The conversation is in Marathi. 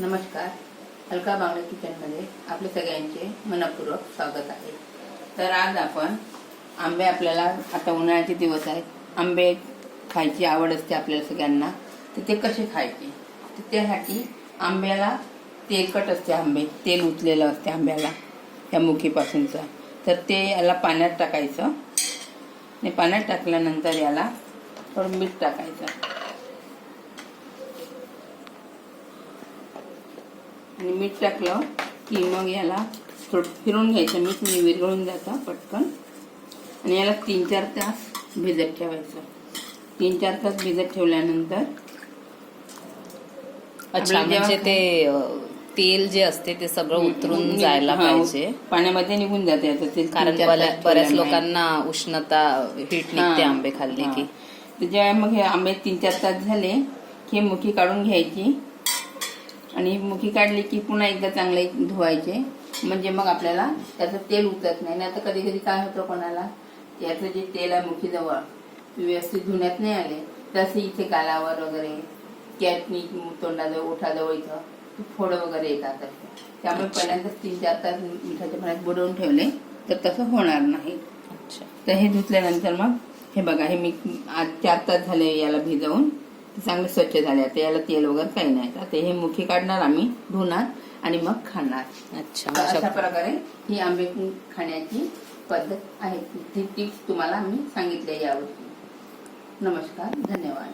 नमस्कार. हलका बांगडा किचनमध्ये आपले सगळ्यांचे मनपूर्वक स्वागत आहे. तर आज आपण आंबे आपल्याला आता उन्हाळ्याचे दिवस आहेत. आंबे खायची आवड असते आपल्याला सगळ्यांना. तर ते कसे खायचे? तर त्यासाठी आंब्याला तेलकट असते आंबे. तेल उचलेलं असते आंब्याला या मुखीपासूनचं. तर ते याला पाण्यात टाकायचं. आणि पाण्यात टाकल्यानंतर याला थोडं मीठ टाकायचं. आणि मीठ टाकलं की मग याला थोडं फिरून घ्यायचं मीठ मी विरघळून जातं पटकन आणि याला तीन चार तास भिजत ठेवायचं तीन चार तास भिजत ठेवल्यानंतर अच्छा म्हणजे ते तेल जे असते ते सगळं उतरून जायला हा, पाहिजे पाण्यामध्ये निघून जाते आता ते कारण बऱ्याच. लोकांना उष्णता हिट. निघते आंबे खाल्ले. की जेव्हा मग हे आंबे तीन चार तास झाले की मुठी काढून घ्यायची आणि मुठी काढली की पुन्हा एकदा चांगले धुवायचे. म्हणजे मग आपल्याला त्याचं तेल उतरत नाही. तर कधी कधी काय होतं कोणाला? याचं जे तेल आहे मुठीजवळ व्यवस्थित धुण्यात नाही आले. तसे इथे गालावर वगैरे कॅटनी तोंडाजवळ ओठाजवळ इथं फोड वगैरे येतात. त्यामुळे पहिल्यांदा तीन चार तास मिठाच्या पाण्यात बुडवून ठेवले तर तसं होणार नाही. अच्छा. तर हे धुतल्यानंतर मग हे बघा हे मी आज चार तास झाले याला भिजवून. चांगले स्वच्छ झाले आता याला तेल वगैरे काही नाही. आता हे मुखी काढणार आम्ही धुणार आणि मग खाणार. अच्छा अशा प्रकारे ही आंबे खाण्याची पद्धत आहे. ती टिप्स तुम्हाला मी सांगितले यावरती. नमस्कार धन्यवाद.